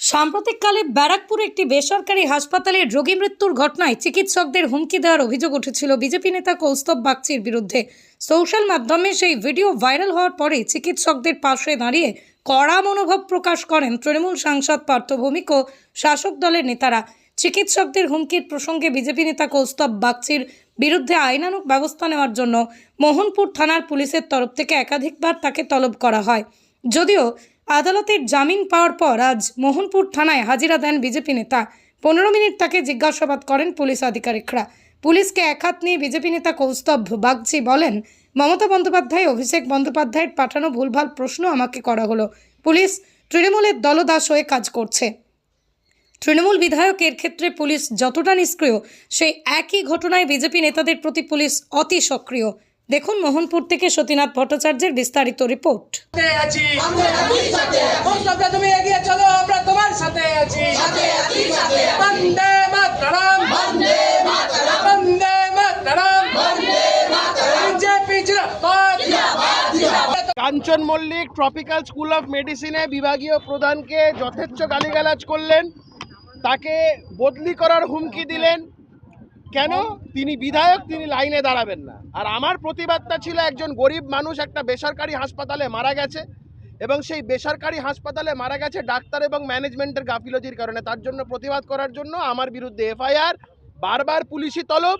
সাম্প্রতিককালে ব্যারাকপুরে একটি বেসরকারি হাসপাতালে রোগী মৃত্যুর ঘটনায় চিকিৎসকদের হুমকি দেওয়ার অভিযোগ উঠেছিল বিজেপি নেতা কৌস্তব বাগচির বিরুদ্ধে। সোশ্যাল মাধ্যমে সেই ভিডিও ভাইরাল হওয়ার পরে চিকিৎসকদের পাশে দাঁড়িয়ে কড়া মনোভাব প্রকাশ করেন তৃণমূল সাংসদ পার্থ ভৌমিক ও শাসক দলের নেতারা। চিকিৎসকদের হুমকির প্রসঙ্গে বিজেপি নেতা কৌস্তব বাগচির বিরুদ্ধে আইনানুক ব্যবস্থা নেওয়ার জন্য মোহনপুর থানার পুলিশের তরফ থেকে একাধিকবার তাকে তলব করা হয়। যদিও আদালতের জামিন পাওয়ার পর আজ মোহনপুর থানায় হাজিরা দেন বিজেপি নেতা। পনেরো মিনিট তাকে জিজ্ঞাসাবাদ করেন পুলিশ আধিকারিকরা। পুলিশকে একহাত নিয়ে বিজেপি নেতা কৌস্তভ বাগচি বলেন, মমতা বন্দ্যোপাধ্যায়, অভিষেক বন্দ্যোপাধ্যায়ের পাঠানো ভুলভাল প্রশ্ন আমাকে করা হলো। পুলিশ তৃণমূলের দলদাস হয়ে কাজ করছে। তৃণমূল বিধায়কের ক্ষেত্রে পুলিশ যতটা নিষ্ক্রিয়, সেই একই ঘটনায় বিজেপি নেতাদের প্রতি পুলিশ অতি সক্রিয়। দেখুন মোহনপুর থেকে সতীনাথ ভট্টাচার্যের বিস্তারিত রিপোর্ট। সাথে তুমি এগিয়ে চলো আমরা তোমার সাথে আছি। বন্দে মাতরম। বন্দে মাতরম। বন্দে মাতরম। বিজেপি জিন্দাবাদ Kanchan Mallick tropical school of মেডিসিনে বিভাগীয় প্রধানকে যথেচ্ছ গালিগালাজ করলেন। তাকে বদলি করার হুমকি দিলেন। কেন? তিনি বিধায়ক, তিনি লাইনে দাঁড়াবেন না। আর আমার প্রতিবাদটা ছিল একজন গরিব মানুষ একটা বেসরকারি হাসপাতালে মারা গেছে এবং সেই বেসরকারি হাসপাতালে মারা গেছে ডাক্তার এবং ম্যানেজমেন্টের গাফিলতির কারণে। তার জন্য প্রতিবাদ করার জন্য আমার বিরুদ্ধে এফআইআর, বারবার পুলিশি তলব।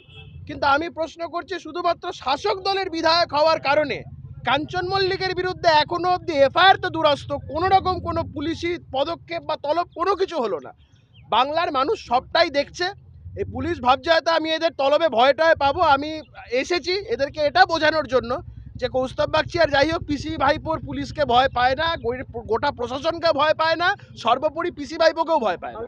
কিন্তু আমি প্রশ্ন করছি, শুধুমাত্র শাসক দলের বিধায়ক হওয়ার কারণে কাঞ্চন মল্লিকের বিরুদ্ধে এখনও অবধি এফআইআর তো দূরস্থ কোনো রকম কোনো পুলিশি পদক্ষেপ বা তলব কোনো কিছু হলো না। বাংলার মানুষ সবটাই দেখছে। এই পুলিশ ভাবছে হয়তো আমি এদের তলবে ভয়টায় পাবো আমি এসেছি এদেরকে এটা বোঝানোর জন্য যে কৌস্তব বাগচি আর যাই হোক পিসি ভাইপোর পুলিশকে ভয় পায় না গোটা প্রশাসনকে ভয় পায় না সর্বোপরি পিসি ভাইপোকেও ভয় পায় না।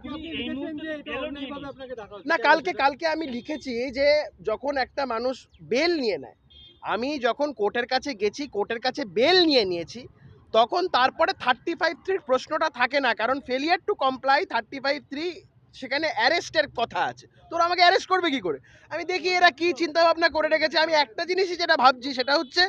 না কালকে কালকে আমি লিখেছি যে যখন একটা মানুষ বেল নিয়ে নেয় আমি যখন কোর্টের কাছে গেছি কোর্টের কাছে বেল নিয়ে নিয়েছি তখন তারপরে থার্টি ফাইভ থ্রির প্রশ্নটা থাকে না কারণ failure to comply thirty five three সেখানে অ্যারেস্টের কথা আছে। তোরা আমাকে অ্যারেস্ট করবে কি করে? আমি দেখি এরা কি চিন্তা ভাবনা করে রেখেছে। আমি একটা জিনিসই যেটা ভাবছি সেটা হচ্ছে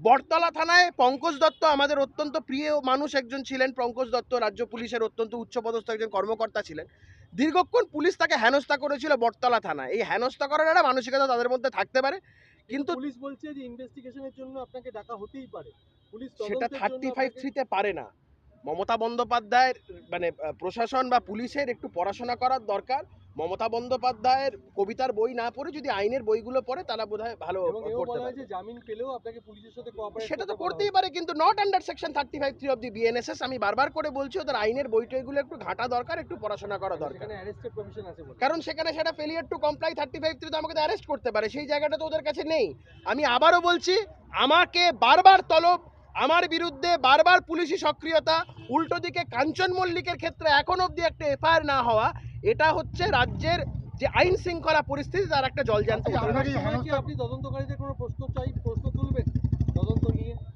বটতলা থানায় পঙ্কজ দত্ত আমাদের অত্যন্ত প্রিয় মানুষ একজন ছিলেন। পঙ্কজ দত্ত রাজ্য পুলিশের অত্যন্ত উচ্চপদস্থ একজন কর্মকর্তা ছিলেন। দীর্ঘক্ষণ পুলিশ তাকে হেনস্থা করেছিল বটতলা থানায়। এই হেনস্থা করার একটা মানসিকতা তাদের মধ্যে থাকতে পারে। কিন্তু পুলিশ বলছে যে ইনভেস্টিগেশনের জন্য আপনাকে ডাকা হতেই পারে। পুলিশ সেটা থার্টি ফাইভ থ্রিতে পারে না। মমতা বন্দ্যোপাধ্যায়ের মানে প্রশাসন বা পুলিশের একটু পড়াশোনা করার দরকার। মমতা বন্দ্যোপাধ্যায়ের কবিতার বই না পড়ে যদি আইনের বইগুলো পড়ে তারা বোধহয় ভালো এবং করতে পারে হয় যে জামিন পেলেও আপনাকে পুলিশের সাথে কোঅপারেট সেটা তো করতেই পারে কিন্তু not under section thirty five three of the BNSS আমি বারবার করে বলছি ওদের আইনের বই টইগুলো একটু ঘাটা দরকার একটু পড়াশোনা করা দরকার। কারণ সেখানে সেটা failure to comply thirty five three তো আমাকে অ্যারেস্ট করতে পারে সেই জায়গাটা তো ওদের কাছে নেই। আমি আবারও বলছি আমাকে বারবার তলব আমার বিরুদ্ধে বারবার পুলিশি সক্রিয়তা উল্টো দিকে কাঞ্চন মল্লিকের ক্ষেত্রে এখন অবধি একটা এফআইআর না হওয়া এটা হচ্ছে রাজ্যের যে আইন শৃঙ্খলা পরিস্থিতি তার একটা জলজান্ত। আপনাকে আপনি তদন্তকারীদের কোনো প্রশ্ন চাই প্রশ্ন তুলবেন তদন্ত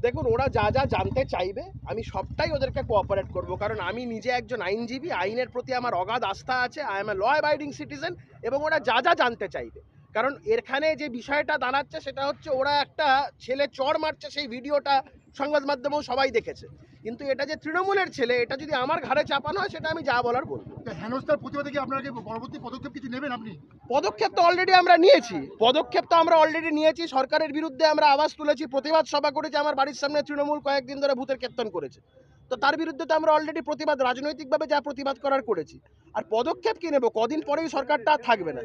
দেখুন ওরা যা যা জানতে চাইবে আমি সবটাই ওদেরকে কোঅপারেট করব কারণ আমি নিজে একজন আইনজীবী আইনের প্রতি আমার অগাধ আস্থা আছে I am a law abiding citizen এবং ওরা যা যা জানতে চাইবে কারণ এখানে যে বিষয়টা দাঁড়াচ্ছে সেটা হচ্ছে ওরা একটা ছেলে চড় মারছে সেই ভিডিওটা সংবাদ মাধ্যমেও সবাই দেখেছে। কিন্তু এটা যে তৃণমূলের ছেলে এটা যদি আমার ঘাড়ে চাপানো হয় সেটা আমি যা বলার বলব। হেনস্থার প্রতিবাদে কি আপনাকে পরবর্তী পদক্ষেপ কিছু নেবেন আপনি? পদক্ষেপ তো অলরেডি আমরা নিয়েছি। পদক্ষেপ তো আমরা অলরেডি নিয়েছি। সরকারের বিরুদ্ধে আমরা আওয়াজ তুলেছি প্রতিবাদ সভা করেছি আমার বাড়ির সামনে তৃণমূল কয়েকদিন ধরে ভূতের কীর্তন করেছে। তো তার বিরুদ্ধে তো আমরা অলরেডি প্রতিবাদ রাজনৈতিকভাবে যা প্রতিবাদ করার করেছি। আর পদক্ষেপ কি নেব? কদিন পরেই সরকারটা থাকবে না।